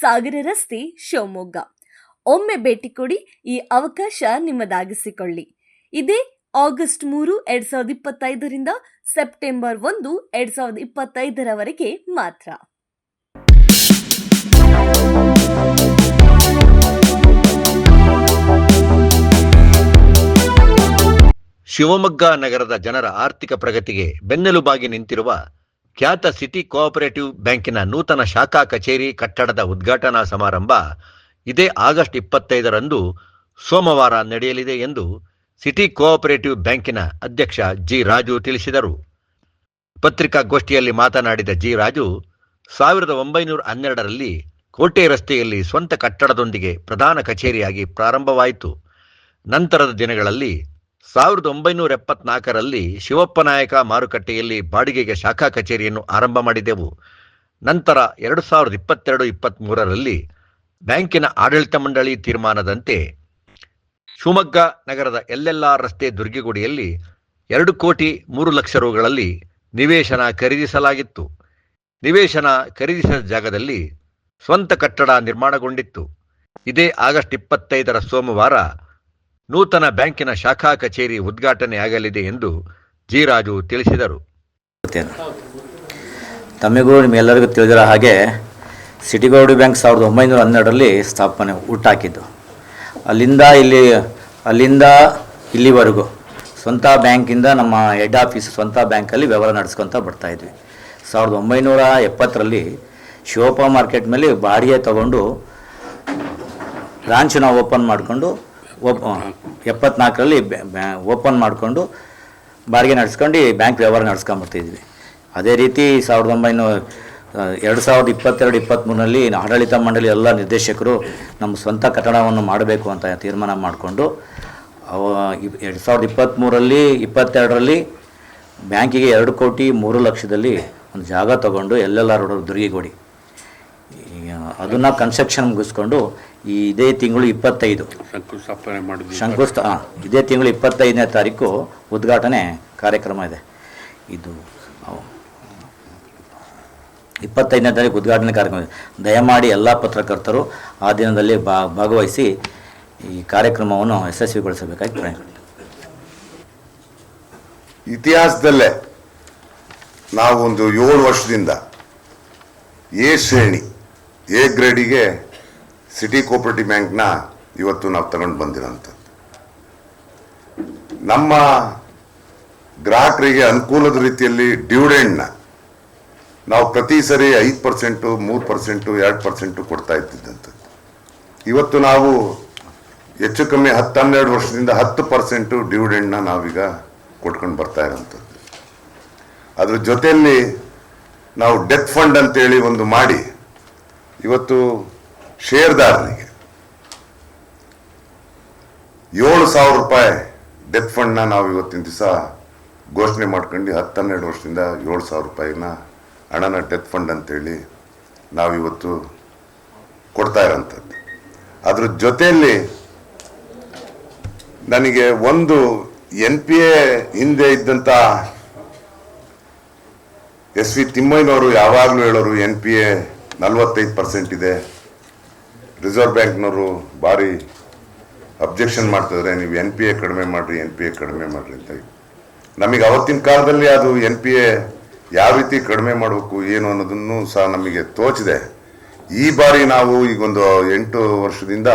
ಸಾಗರ ರಸ್ತೆ ಶಿವಮೊಗ್ಗ. ಒಮ್ಮೆ ಭೇಟಿ ಕೊಡಿ ಈ ಅವಕಾಶ ನಿಮ್ಮದಾಗಿಸಿಕೊಳ್ಳಿ. ಇದೇ ಆಗಸ್ಟ್ ಮೂರು, ಎರಡ್ ಸಾವಿರದ ಇಪ್ಪತ್ತೈದರಿಂದ ಸೆಪ್ಟೆಂಬರ್ ಒಂದು, ಎರಡ್ ಸಾವಿರದ ಇಪ್ಪತ್ತೈದರವರೆಗೆ ಮಾತ್ರ. ಶಿವಮೊಗ್ಗ ನಗರದ ಜನರ ಆರ್ಥಿಕ ಪ್ರಗತಿಗೆ ಬೆನ್ನೆಲುಬಾಗಿ ನಿಂತಿರುವ ಖ್ಯಾತ ಸಿಟಿ ಕೋಆಪರೇಟಿವ್ ಬ್ಯಾಂಕಿನ ನೂತನ ಶಾಖಾ ಕಚೇರಿ ಕಟ್ಟಡದ ಉದ್ಘಾಟನಾ ಸಮಾರಂಭ ಇದೇ ಆಗಸ್ಟ್ ಇಪ್ಪತ್ತೈದರಂದು ಸೋಮವಾರ ನಡೆಯಲಿದೆ ಎಂದು ಸಿಟಿ ಕೋಆಪರೇಟಿವ್ ಬ್ಯಾಂಕಿನ ಅಧ್ಯಕ್ಷ ಜಿ ರಾಜು ತಿಳಿಸಿದರು. ಪತ್ರಿಕಾಗೋಷ್ಠಿಯಲ್ಲಿ ಮಾತನಾಡಿದ ಜಿ ರಾಜು, ಸಾವಿರದ ಒಂಬೈನೂರ ಹನ್ನೆರಡರಲ್ಲಿ ಕೋಟೆ ರಸ್ತೆಯಲ್ಲಿ ಸ್ವಂತ ಕಟ್ಟಡದೊಂದಿಗೆ ಪ್ರಧಾನ ಕಚೇರಿಯಾಗಿ ಪ್ರಾರಂಭವಾಯಿತು. ನಂತರದ ದಿನಗಳಲ್ಲಿ ಸಾವಿರದ ಒಂಬೈನೂರ ಎಪ್ಪತ್ನಾಲ್ಕರಲ್ಲಿ ಶಿವಪ್ಪನಾಯಕ ಮಾರುಕಟ್ಟೆಯಲ್ಲಿ ಬಾಡಿಗೆಗೆ ಶಾಖಾ ಕಚೇರಿಯನ್ನು ಆರಂಭ ಮಾಡಿದೆವು. ನಂತರ ಎರಡು ಸಾವಿರದ ಇಪ್ಪತ್ತೆರಡು ಇಪ್ಪತ್ತ್ಮೂರರಲ್ಲಿ ಬ್ಯಾಂಕಿನ ಆಡಳಿತ ಮಂಡಳಿ ತೀರ್ಮಾನದಂತೆ ಶಿವಮೊಗ್ಗ ನಗರದ ಎಲ್ಲೆಲ್ಲ ರಸ್ತೆ ದುರ್ಗಿಗುಡಿಯಲ್ಲಿ ಎರಡು ಕೋಟಿ ಮೂರು ಲಕ್ಷ ರುಗಳಲ್ಲಿ ನಿವೇಶನ ಖರೀದಿಸಲಾಗಿತ್ತು. ನಿವೇಶನ ಖರೀದಿಸಿದ ಜಾಗದಲ್ಲಿ ಸ್ವಂತ ಕಟ್ಟಡ ನಿರ್ಮಾಣಗೊಂಡಿತ್ತು. ಇದೇ ಆಗಸ್ಟ್ ಇಪ್ಪತ್ತೈದರ ಸೋಮವಾರ ನೂತನ ಬ್ಯಾಂಕಿನ ಶಾಖಾ ಕಚೇರಿ ಉದ್ಘಾಟನೆಯಾಗಲಿದೆ ಎಂದು ಜಿರಾಜು ತಿಳಿಸಿದರು. ತಮಿಗೂ ನಿಮ್ಮೆಲ್ಲರಿಗೂ ತಿಳಿದಿರೋ ಹಾಗೆ ಸಿಟಿಗೌಡಿ ಬ್ಯಾಂಕ್ ಸಾವಿರದ ಒಂಬೈನೂರ ಹನ್ನೆರಡರಲ್ಲಿ ಸ್ಥಾಪನೆ ಹುಟ್ಟಾಕಿದ್ದು. ಅಲ್ಲಿಂದ ಇಲ್ಲಿ, ಅಲ್ಲಿಂದ ಇಲ್ಲಿವರೆಗೂ ಸ್ವಂತ ಬ್ಯಾಂಕಿಂದ ನಮ್ಮ ಹೆಡ್ ಆಫೀಸ್ ಸ್ವಂತ ಬ್ಯಾಂಕಲ್ಲಿ ವ್ಯವಹಾರ ನಡೆಸ್ಕೊತ ಬರ್ತಾಯಿದ್ವಿ ಸಾವಿರದ ಒಂಬೈನೂರ ಎಪ್ಪತ್ತರಲ್ಲಿ ಶಿವಪ್ಪ ಮಾರ್ಕೆಟ್ ಮೇಲೆ ಬಾಡಿಗೆ ತಗೊಂಡು ಬ್ರಾಂಚನ್ನ ಓಪನ್ ಮಾಡಿಕೊಂಡು ಓಪ್ ಎಪ್ಪತ್ನಾಲ್ಕರಲ್ಲಿ ಓಪನ್ ಮಾಡಿಕೊಂಡು ಬಾಡಿಗೆ ನಡೆಸ್ಕೊಂಡು ಬ್ಯಾಂಕ್ ವ್ಯವಹಾರ ನಡೆಸ್ಕೊಂಬರ್ತಿದ್ವಿ. ಅದೇ ರೀತಿ ಸಾವಿರದ ಒಂಬೈನೂರ ಎರಡು ಸಾವಿರದ ಇಪ್ಪತ್ತೆರಡು, ಇಪ್ಪತ್ತ್ಮೂರರಲ್ಲಿ ಆಡಳಿತ ಮಂಡಳಿ ಎಲ್ಲ ನಿರ್ದೇಶಕರು ನಮ್ಮ ಸ್ವಂತ ಕಟ್ಟಡವನ್ನು ಮಾಡಬೇಕು ಅಂತ ತೀರ್ಮಾನ ಮಾಡಿಕೊಂಡು ಎರಡು ಸಾವಿರದ ಇಪ್ಪತ್ತ್ಮೂರಲ್ಲಿ ಇಪ್ಪತ್ತೆರಡರಲ್ಲಿ ಬ್ಯಾಂಕಿಗೆ ಎರಡು ಕೋಟಿ ಮೂರು ಲಕ್ಷದಲ್ಲಿ ಒಂದು ಜಾಗ ತಗೊಂಡು ಎಲ್ಲೆಲ್ಲ ರೋಡ್ ದುರ್ಗಿಗೋಡಿ ಅದನ್ನು ಕನ್ಸೆಪ್ಷನ್ ಮುಗಿಸ್ಕೊಂಡು ಈ ಇದೇ ತಿಂಗಳು ಇಪ್ಪತ್ತೈದು. ಶಂಕುಸ್ಥಾಪನೆ ಮಾಡಿದ್ವಿ ಶಂಕುಸ್ಥ ಹಾಂ ಇದೇ ತಿಂಗಳು ಇಪ್ಪತ್ತೈದನೇ ತಾರೀಕು ಉದ್ಘಾಟನೆ ಕಾರ್ಯಕ್ರಮ ಇದೆ. ಇದು ಇಪ್ಪತ್ತೈದನೇ ತಾರೀಕು ಉದ್ಘಾಟನೆ ಕಾರ್ಯಕ್ರಮ ಇದೆ. ದಯಮಾಡಿ ಎಲ್ಲ ಪತ್ರಕರ್ತರು ಆ ದಿನದಲ್ಲಿ ಭಾಗವಹಿಸಿ ಈ ಕಾರ್ಯಕ್ರಮವನ್ನು ಯಶಸ್ವಿಗೊಳಿಸಬೇಕಾಗಿ ಪ್ರಯತ್ನ ಇತಿಹಾಸದಲ್ಲೇ ನಾವು ಒಂದು ಏಳು ವರ್ಷದಿಂದ ಎ ಶ್ರೇಣಿ ಎ ಗ್ರೇಡಿಗೆ ಸಿಟಿ ಕೋಪರೇಟಿವ್ ಬ್ಯಾಂಕ್ನ ಇವತ್ತು ನಾವು ತಗೊಂಡು ಬಂದಿರೋಂಥದ್ದು. ನಮ್ಮ ಗ್ರಾಹಕರಿಗೆ ಅನುಕೂಲದ ರೀತಿಯಲ್ಲಿ ಡಿವಿಡೆಂಡ್ನ ನಾವು ಪ್ರತಿ ಸರಿ ಐದು ಪರ್ಸೆಂಟು ಮೂರು ಪರ್ಸೆಂಟು ಎರಡು ಪರ್ಸೆಂಟು ಕೊಡ್ತಾ ಇದ್ದಿದ್ದಂಥದ್ದು. ಇವತ್ತು ನಾವು ಹೆಚ್ಚು ಕಮ್ಮಿ ಹತ್ತು ಹನ್ನೆರಡು ವರ್ಷದಿಂದ ಹತ್ತು ಪರ್ಸೆಂಟು ಡಿವಿಡೆಂಡ್ನ ನಾವೀಗ ಕೊಟ್ಕೊಂಡು ಬರ್ತಾ ಇರೋಂಥದ್ದು. ಅದ್ರ ಜೊತೆಯಲ್ಲಿ ನಾವು ಡೆತ್ ಫಂಡ್ ಅಂತೇಳಿ ಒಂದು ಮಾಡಿ ಇವತ್ತು ಷೇರ್ದಾರರಿಗೆ ಏಳು ಸಾವಿರ ರೂಪಾಯಿ ಡೆತ್ ಫಂಡ್ನ ನಾವು ಇವತ್ತಿನ ದಿವಸ ಘೋಷಣೆ ಮಾಡ್ಕೊಂಡು ಹತ್ತು ಹನ್ನೆರಡು ವರ್ಷದಿಂದ ಏಳು ಸಾವಿರ ರೂಪಾಯಿನ ಹಣನ ಡೆತ್ ಫಂಡ್ ಅಂತೇಳಿ ನಾವಿವತ್ತು ಕೊಡ್ತಾ ಇರೋಂಥದ್ದು. ಅದ್ರ ಜೊತೆಯಲ್ಲಿ ನನಗೆ ಒಂದು ಎನ್ ಪಿ ಎ ಹಿಂದೆ ಇದ್ದಂಥ ಎಸ್ ವಿ ತಿಮ್ಮಯ್ಯನವರು ಯಾವಾಗಲೂ ಹೇಳೋರು ಎನ್ ಪಿ ಎ ನಲ್ವತ್ತೈದು ಪರ್ಸೆಂಟ್ ಇದೆ. ರಿಸರ್ವ್ ಬ್ಯಾಂಕ್ನವರು ಭಾರಿ ಅಬ್ಜೆಕ್ಷನ್ ಮಾಡ್ತಿದ್ರೆ ನೀವು ಎನ್ ಪಿ ಎ ಕಡಿಮೆ ಮಾಡಿರಿ ಎನ್ ಪಿ ಎ ಕಡಿಮೆ ಮಾಡಿರಿ ಅಂತ ನಮಗೆ ಅವತ್ತಿನ ಕಾಲದಲ್ಲಿ ಅದು ಎನ್ ಪಿ ಎ ಯಾವ ರೀತಿ ಕಡಿಮೆ ಮಾಡಬೇಕು, ಏನು ಅನ್ನೋದನ್ನು ಸಹ ನಮಗೆ ತೋಚಿದೆ. ಈ ಬಾರಿ ನಾವು ಈಗೊಂದು ಎಂಟು ವರ್ಷದಿಂದ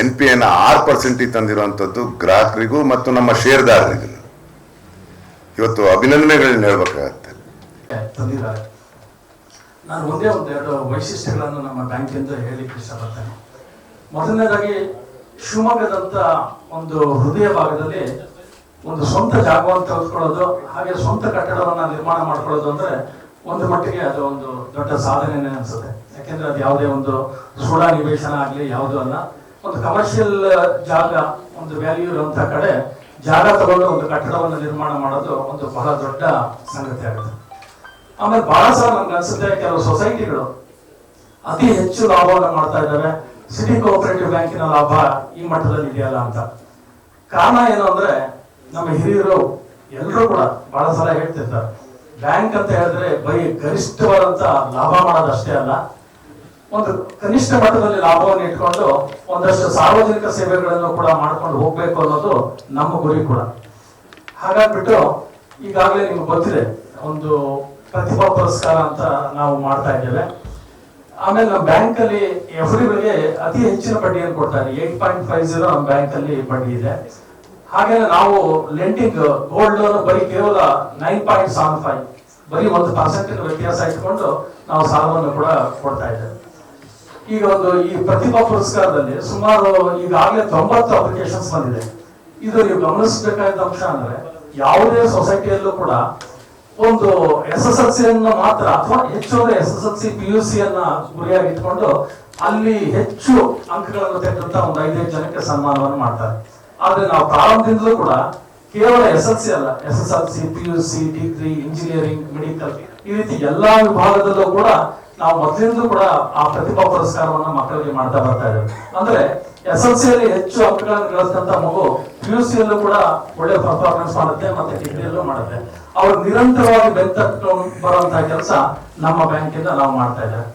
ಎನ್ ಪಿ ಎನ ಆರು ಪರ್ಸೆಂಟಿಗೆ ತಂದಿರುವಂಥದ್ದು ಗ್ರಾಹಕರಿಗೂ ಮತ್ತು ನಮ್ಮ ಷೇರ್ದಾರರಿಗೂ. ಇವತ್ತು ಅಭಿನಂದನೆಗಳನ್ನ ಹೇಳ್ಬೇಕಾಗತ್ತೆ. ನಾನು ಒಂದೇ ಒಂದೆರಡು ವೈಶಿಷ್ಟ್ಯಗಳನ್ನು ನಮ್ಮ ಬ್ಯಾಂಕಿಂದ ಹೇಳಿಕ್ಕೆ ಇಷ್ಟಪಡ್ತೇನೆ ಮೊದಲನೇದಾಗಿ, ಶಿವಮೊಗ್ಗದಂತ ಒಂದು ಹೃದಯ ಭಾಗದಲ್ಲಿ ಒಂದು ಸ್ವಂತ ಜಾಗವನ್ನು ತೆಗೆದುಕೊಳ್ಳೋದು, ಹಾಗೆ ಸ್ವಂತ ಕಟ್ಟಡವನ್ನು ನಿರ್ಮಾಣ ಮಾಡ್ಕೊಳ್ಳೋದು ಅಂದರೆ ಒಂದು ಮಟ್ಟಿಗೆ ಅದು ಒಂದು ದೊಡ್ಡ ಸಾಧನೆನೇ ಅನಿಸುತ್ತೆ. ಯಾಕೆಂದ್ರೆ ಅದು ಯಾವುದೇ ಒಂದು ಸುಡ ನಿವೇಶನ ಆಗಲಿ, ಯಾವುದೂ ಅಲ್ಲ. ಒಂದು ಕಮರ್ಷಿಯಲ್ ಜಾಗ, ಒಂದು ವ್ಯಾಲ್ಯೂ ಇರುವಂತಹ ಕಡೆ ಜಾಗ ತಗೊಂಡು ಒಂದು ಕಟ್ಟಡವನ್ನು ನಿರ್ಮಾಣ ಮಾಡೋದು ಒಂದು ಬಹಳ ದೊಡ್ಡ ಸಂಗತಿ ಆಗುತ್ತೆ. ಆಮೇಲೆ ಬಹಳ ಸಲ ನಮ್ಗೆ ಅನ್ಸುತ್ತೆ ಕೆಲವು ಸೊಸೈಟಿಗಳು ಅತಿ ಹೆಚ್ಚು ಲಾಭವನ್ನು ಮಾಡ್ತಾ ಇದ್ದಾವೆ. ಸಿಟಿ ಕೋಆಪರೇಟಿವ್ ಬ್ಯಾಂಕಿನ ಲಾಭ ಈ ಮಟ್ಟದಲ್ಲಿ ಇದೆಯಲ್ಲ ಅಂತ. ಕಾರಣ ಏನು ಅಂದ್ರೆ ನಮ್ಮ ಹಿರಿಯರು ಎಲ್ಲರೂ ಕೂಡ ಬಹಳ ಸಲ ಹೇಳ್ತಿರ್ತಾರೆ. ಬ್ಯಾಂಕ್ ಅಂತ ಹೇಳಿದ್ರೆ ಬೈ ಗರಿಷ್ಠವಾದಂತ ಲಾಭ ಮಾಡೋದಷ್ಟೇ ಅಲ್ಲ. ಒಂದು ಕನಿಷ್ಠ ಮಟ್ಟದಲ್ಲಿ ಲಾಭವನ್ನು ಇಟ್ಕೊಂಡು ಒಂದಷ್ಟು ಸಾರ್ವಜನಿಕ ಸೇವೆಗಳನ್ನು ಕೂಡ ಮಾಡ್ಕೊಂಡು ಹೋಗ್ಬೇಕು ಅನ್ನೋದು ನಮ್ಮ ಗುರಿ ಕೂಡ. ಹಾಗಾಗ್ಬಿಟ್ಟು ಈಗಾಗಲೇ ನಿಮ್ಗೆ ಗೊತ್ತಿದೆ, ಒಂದು ಪ್ರತಿಭಾ ಪುರಸ್ಕಾರ ಅಂತ ನಾವು ಮಾಡ್ತಾ ಇದ್ದೇವೆ. ಆಮೇಲೆ ನಮ್ಮ ಬ್ಯಾಂಕ್ ಅಲ್ಲಿ ಡಿಗಳಿಗೆ ಅತಿ ಹೆಚ್ಚಿನ ಬಡ್ಡಿಯನ್ನು ಕೊಡ್ತಾರೆ. ಏಟ್ ಪಾಯಿಂಟ್ ಫೈವ್ ಜೀರೋ ನಮ್ಮ ಬ್ಯಾಂಕ್ ಅಲ್ಲಿ ಬಡ್ಡಿ ಇದೆ. ಹಾಗೆ ನಾವು ಲೆಂಡಿಂಗ್ ಗೋಲ್ಡ್ ಲೋನ್ ಬರೀ ಕೇವಲ ನೈನ್ ಪಾಯಿಂಟ್ ಸೆವೆನ್ ಫೈವ್ ಬರೀ ಒಂದು ಪರ್ಸೆಂಟ್ ವ್ಯತ್ಯಾಸ ಇಟ್ಕೊಂಡು ನಾವು ಸಾಲವನ್ನು ಕೂಡ ಕೊಡ್ತಾ ಇದ್ದೇವೆ. ಈಗ ಒಂದು ಈ ಪ್ರತಿಭಾ ಪುರಸ್ಕಾರದಲ್ಲಿ ಸುಮಾರು ಈಗಾಗಲೇ ತೊಂಬತ್ತು ಅಪ್ಲಿಕೇಶನ್ಸ್ ಬಂದಿದೆ. ಇದು ನೀವು ಗಮನಿಸಬೇಕಾದ ಅಂಶ ಅಂದ್ರೆ ಯಾವುದೇ ಸೊಸೈಟಿಯಲ್ಲೂ ಕೂಡ ಒಂದು ಎಸ್ ಎಸ್ ಎಲ್ ಸಿ ಅನ್ನ ಮಾತ್ರ ಅಥವಾ ಹೆಚ್ಚು S S L C P U C ಅನ್ನ ಗುರಿಯಾಗಿ ಇಟ್ಕೊಂಡು ಅಲ್ಲಿ ಹೆಚ್ಚು ಅಂಕಗಳನ್ನು ತೆಗೆದಂತ ಒಂದು ಐದೈದು ಜನಕ್ಕೆ ಸನ್ಮಾನವನ್ನು ಮಾಡ್ತಾರೆ. ಆದ್ರೆ ನಾವು ಪ್ರಾರಂಭದಿಂದಲೂ ಕೂಡ ಕೇವಲ ಎಸ್ ಎಲ್ ಸಿ ಅಲ್ಲ, S S L C, P U C degree engineering, medical ಈ ರೀತಿ ಎಲ್ಲಾ ವಿಭಾಗದಲ್ಲೂ ಕೂಡ ನಾವು ಮೊದಲಿಂದಲೂ ಕೂಡ ಆ ಪ್ರತಿಭಾ ಪುರಸ್ಕಾರವನ್ನ ಮಕ್ಕಳಿಗೆ ಮಾಡ್ತಾ ಬರ್ತಾ ಇದ್ದೇವೆ. ಅಂದ್ರೆ ಎಸ್ ಎಲ್ ಸಿ ಅಲ್ಲಿ ಹೆಚ್ಚು ಅಂಕಗಳನ್ನು ಗಳಿಸಿದಂತ ಮಗು ಪಿ ಯು ಸಿ ಅಲ್ಲೂ ಕೂಡ ಒಳ್ಳೆ ಪರ್ಫಾರ್ಮೆನ್ಸ್ ಮಾಡುತ್ತೆ ಮತ್ತೆ ಡಿಗ್ರಿಯಲ್ಲೂ ಮಾಡುತ್ತೆ. ಅವ್ರು ನಿರಂತರವಾಗಿ ಬೆಂತ ಬರುವಂತಹ ಕೆಲಸ ನಮ್ಮ ಬ್ಯಾಂಕಿಂದ ನಾವು ಮಾಡ್ತಾ ಇದ್ದೇವೆ.